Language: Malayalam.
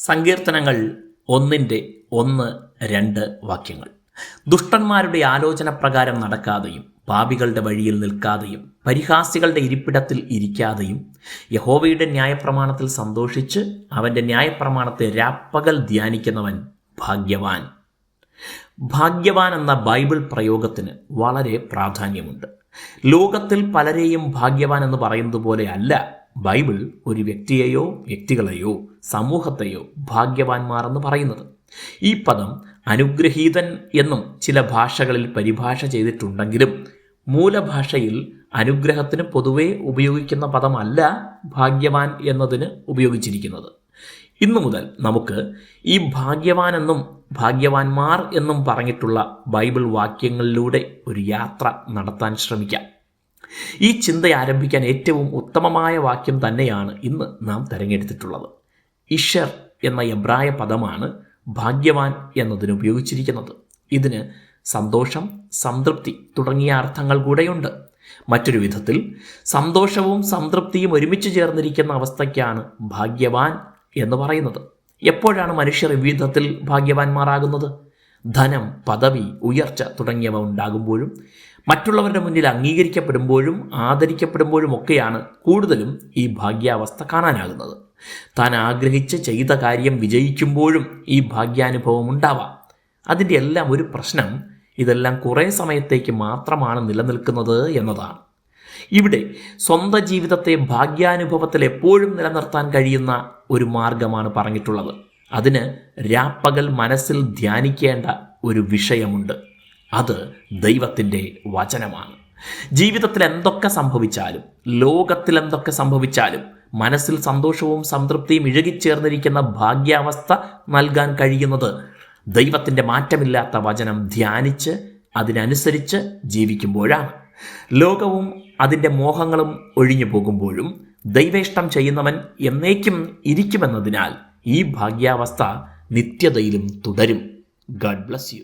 സങ്കീർത്തനങ്ങൾ ഒന്നിന്റെ ഒന്ന് രണ്ട് വാക്യങ്ങൾ. ദുഷ്ടന്മാരുടെ ആലോചന പ്രകാരം നടക്കാതെയും പാപികളുടെ വഴിയിൽ നിൽക്കാതെയും പരിഹാസികളുടെ ഇരിപ്പിടത്തിൽ ഇരിക്കാതെയും യഹോവയുടെ ന്യായപ്രമാണത്തിൽ സന്തോഷിച്ച് അവന്റെ ന്യായപ്രമാണത്തെ രാപ്പകൽ ധ്യാനിക്കുന്നവൻ ഭാഗ്യവാൻ. ഭാഗ്യവാൻ എന്ന ബൈബിൾ പ്രയോഗത്തിന് വളരെ പ്രാധാന്യമുണ്ട്. ലോകത്തിൽ പലരെയും ഭാഗ്യവാൻ എന്ന് പറയുന്നത് പോലെ അല്ല. ബൈബിൾ ഒരു വ്യക്തിയെയോ വ്യക്തികളെയോ സമൂഹത്തെയോ ഭാഗ്യവാന്മാർ എന്ന് പറയുന്നത്. ഈ പദം അനുഗ്രഹീതൻ എന്നും ചില ഭാഷകളിൽ പരിഭാഷ ചെയ്തിട്ടുണ്ടെങ്കിലും മൂലഭാഷയിൽ അനുഗ്രഹത്തിന് പൊതുവെ ഉപയോഗിക്കുന്ന പദമല്ല ഭാഗ്യവാൻ എന്നതിന് ഉപയോഗിച്ചിരിക്കുന്നത്. ഇന്നു മുതൽ നമുക്ക് ഈ ഭാഗ്യവാൻ എന്നും ഭാഗ്യവാന്മാർ എന്നും പറഞ്ഞിട്ടുള്ള ബൈബിൾ വാക്യങ്ങളിലൂടെ ഒരു യാത്ര നടത്താൻ ശ്രമിക്കാം. ഈ ചിന്ത ആരംഭിക്കാൻ ഏറ്റവും ഉത്തമമായ വാക്യം തന്നെയാണ് ഇന്ന് നാം തിരഞ്ഞെടുത്തിട്ടുള്ളത്. ഇഷർ എന്ന എബ്രായ പദമാണ് ഭാഗ്യവാൻ എന്നതിന് ഉപയോഗിച്ചിരിക്കുന്നത്. ഇതിന് സന്തോഷം സംതൃപ്തി തുടങ്ങിയ അർത്ഥങ്ങൾ കൂടെയുണ്ട്. മറ്റൊരു വിധത്തിൽ സന്തോഷവും സംതൃപ്തിയും ഒരുമിച്ച് ചേർന്നിരിക്കുന്ന അവസ്ഥയ്ക്കാണ് ഭാഗ്യവാൻ എന്ന് പറയുന്നത്. എപ്പോഴാണ് മനുഷ്യർ വിധത്തിൽ ഭാഗ്യവാന്മാരാകുന്നത്? ധനം പദവി ഉയർച്ച തുടങ്ങിയവ ഉണ്ടാകുമ്പോഴും മറ്റുള്ളവരുടെ മുന്നിൽ അംഗീകരിക്കപ്പെടുമ്പോഴും ആദരിക്കപ്പെടുമ്പോഴും ഒക്കെയാണ് കൂടുതലും ഈ ഭാഗ്യാവസ്ഥ കാണാനാകുന്നത്. താൻ ആഗ്രഹിച്ച് ചെയ്ത കാര്യം വിജയിക്കുമ്പോഴും ഈ ഭാഗ്യാനുഭവം ഉണ്ടാവാം. അതിന്റെ എല്ലാം ഒരു പ്രശ്നം ഇതെല്ലാം കുറേ സമയത്തേക്ക് മാത്രമാണ് നിലനിൽക്കുന്നത് എന്നതാണ്. ഇവിടെ സ്വന്തം ജീവിതത്തെ ഭാഗ്യാനുഭവത്തിൽ എപ്പോഴും നിലനിർത്താൻ കഴിയുന്ന ഒരു മാർഗമാണ് പറഞ്ഞിട്ടുള്ളത്. അതിന് രാപ്പകൽ മനസ്സിൽ ധ്യാനിക്കേണ്ട ഒരു വിഷയമുണ്ട്. അത് ദൈവത്തിന്റെ വചനമാണ്. ജീവിതത്തിൽ എന്തൊക്കെ സംഭവിച്ചാലും ലോകത്തിൽ എന്തൊക്കെ സംഭവിച്ചാലും മനസ്സിൽ സന്തോഷവും സംതൃപ്തിയും ഇഴകിച്ചേർന്നിരിക്കുന്ന ഭാഗ്യാവസ്ഥ നൽകാൻ കഴിയുന്നത് ദൈവത്തിന്റെ മാറ്റമില്ലാത്ത വചനം ധ്യാനിച്ച് അതിനനുസരിച്ച് ജീവിക്കുമ്പോഴാണ്. ലോകവും അതിന്റെ മോഹങ്ങളും ഒഴിഞ്ഞു പോകുമ്പോഴും ദൈവേഷ്ടം ചെയ്യുന്നവൻ എന്നേക്കും ഇരിക്കുമെന്നതിനാൽ ഈ ഭാഗ്യാവസ്ഥ നിത്യതയിലും തുടരും. Garh bless you